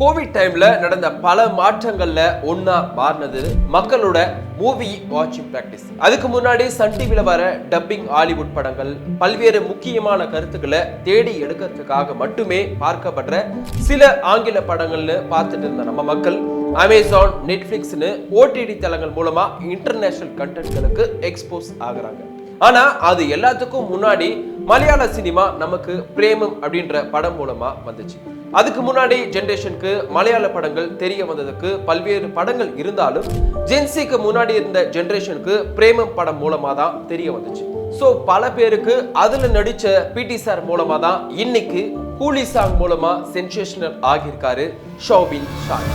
Covid டைம்ல நடந்த பல மாற்றங்கள்ல ஒன்னா மாறினது மக்களோட மூவி வாட்சிங் பிராக்டிஸ் அதுக்கு முன்னாடி சன் டிவில வர டப்பிங் ஹாலிவுட் படங்கள் பல்வேறு முக்கியமான கருத்துக்களை தேடி எடுக்கிறதுக்காக மட்டுமே பார்க்கப்படுற சில ஆங்கில படங்கள்னு பார்த்துட்டு இருந்த நம்ம மக்கள் அமேசான் நெட்ஃபிளிக்ஸ்னு ஓடிடி தளங்கள் மூலமா இன்டர்நேஷனல் கண்டென்ட்களுக்கு எக்ஸ்போஸ் ஆகுறாங்க. ஆனா அது எல்லாத்துக்கும் முன்னாடி மலையாள சினிமா நமக்கு பிரேமம் அப்படின்ற படம் மூலமா வந்துச்சு. அதுக்கு முன்னாடி ஜென்ரேஷனுக்கு மலையாள படங்கள் தெரிய வந்ததுக்கு பல்வேறு படங்கள் இருந்தாலும் ஜென்சிக்கு முன்னாடி இருந்த ஜென்ரேஷனுக்கு பிரேமம் படம் மூலமா தான் தெரிய வந்துச்சு. ஸோ பல பேருக்கு அதுல நடிச்ச பிடி சார் மூலமா தான் இன்னைக்கு கூலி சாங் மூலமா சென்சேஷனல் ஆகியிருக்காரு ஷோபின் ஷான்.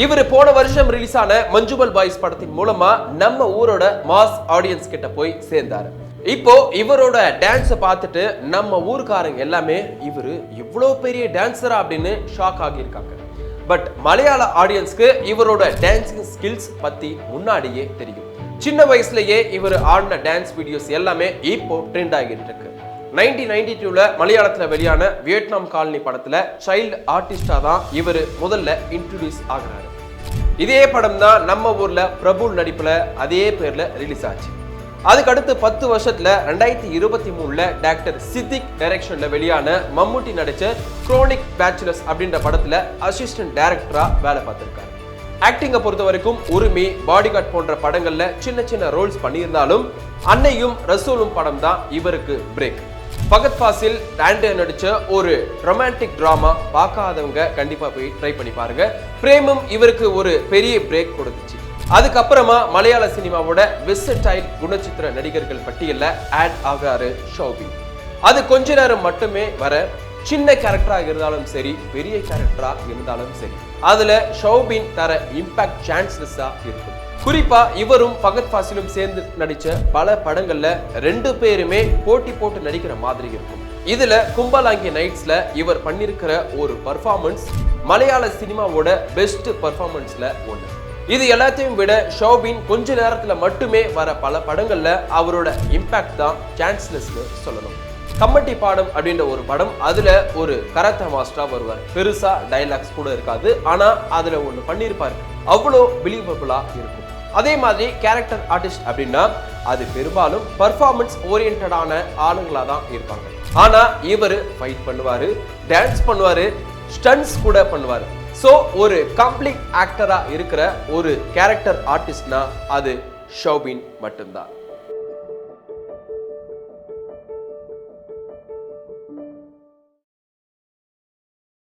இவர் போன வருஷம் ரிலீஸ் ஆன மஞ்சுமல் பாய்ஸ் படத்தின் மூலமா நம்ம ஊரோட மாஸ் ஆடியன்ஸ் கிட்ட போய் சேர்ந்தாரு. இப்போ இவரோட டான்ஸை பார்த்துட்டு நம்ம ஊருக்காரங்க எல்லாமே இவரு இவ்வளோ பெரிய டான்ஸரா அப்படின்னு ஷாக் ஆகியிருக்காங்க. பட் மலையாள ஆடியன்ஸ்க்கு இவரோட டான்ஸிங் ஸ்கில்ஸ் பத்தி முன்னாடியே தெரியும். சின்ன வயசுலயே இவர் ஆடின டான்ஸ் வீடியோஸ் எல்லாமே இப்போ ட்ரெண்ட் ஆகிட்டு இருக்கு. நைன்டீன் நைன்டி டூவில் மலையாளத்தில் வெளியான வியட்நாம் காலனி படத்தில் சைல்டு ஆர்டிஸ்டாக தான் இவர் முதல்ல இன்ட்ரடியூஸ் ஆகுறாரு. இதே படம் தான் நம்ம ஊரில் பிரபு நடிப்பில் அதே பேரில் ரிலீஸ் ஆச்சு. அதுக்கடுத்து பத்து வருஷத்தில் ரெண்டாயிரத்தி இருபத்தி மூணில் டாக்டர் சித்திக் டைரக்ஷனில் வெளியான மம்முட்டி நடித்த குரோனிக் பேச்சுலர்ஸ் அப்படின்ற படத்தில் அசிஸ்டன்ட் டைரக்டராக வேலை பார்த்துருக்காரு. ஆக்டிங்கை பொறுத்த வரைக்கும் உரிமை பாடிகார்ட் போன்ற படங்களில் சின்ன சின்ன ரோல்ஸ் பண்ணியிருந்தாலும் அன்னையும் ரசூலும் படம் தான் இவருக்கு பிரேக் பகத் ஃபாசில் ஆண்டே நடிச்ச ஒரு ரொமான்டிக் ட்ராமா பார்க்காதவங்க கண்டிப்பா போய் ட்ரை பண்ணி பாருங்க. பிரேமம் இவருக்கு ஒரு பெரிய பிரேக் கொடுத்துச்சு. அதுக்கப்புறமா மலையாள சினிமாவோட வெஸ்டர்டைல் குணச்சித்திர நடிகர்கள் பட்டியலில் ஆட் ஆகாரு ஷோபி. அது கொஞ்ச நேரம் மட்டுமே வர சின்ன கேரக்டராக இருந்தாலும் சரி பெரிய கேரக்டராக இருந்தாலும் சரி அதில் ஷௌபின் தர இம்பாக்ட் சான்ஸ்லெஸ்ஸாக இருக்கும். குறிப்பாக இவரும் பகத் ஃபாசிலும் சேர்ந்து நடித்த பல படங்களில் ரெண்டு பேருமே போட்டி போட்டு நடிக்கிற மாதிரி இருக்கும். இதில் கும்பலாங்கி நைட்ஸில் இவர் பண்ணியிருக்கிற ஒரு பர்ஃபார்மன்ஸ் மலையாள சினிமாவோட பெஸ்ட் பர்ஃபார்மன்ஸில் ஒன்று இது எல்லாத்தையும் விட ஷோபின் கொஞ்ச நேரத்தில் மட்டுமே வர பல படங்களில் அவரோட இம்பாக்ட் தான் சான்ஸ்லெஸ்னு சொல்லணும். கம்மட்டி பாடம் அப்படின்ற ஒரு படம் அதுல ஒரு கராத்தா மாஸ்டரா வருவார். பெருசா டைலாக்ஸ் கூட இருக்காது ஆனா அதுல ஒண்ணு பண்ணியிருப்பார் அவ்வளோ பிலீவபிளா இருக்கும். அதே மாதிரி கேரக்டர் ஆர்டிஸ்ட் அப்படின்னா அது பெரும்பாலும் பர்ஃபார்மன்ஸ் ஓரியன்டான ஆளுங்களா தான் இருப்பாங்க. ஆனா இவர் ஃபைட் பண்ணுவாரு டான்ஸ் பண்ணுவாரு ஸ்டன்ஸ் கூட பண்ணுவாரு. ஸோ ஒரு கம்ப்ளீட் ஆக்டரா இருக்கிற ஒரு கேரக்டர் ஆர்டிஸ்ட்னா அது ஷோபின் மட்டும்தான்.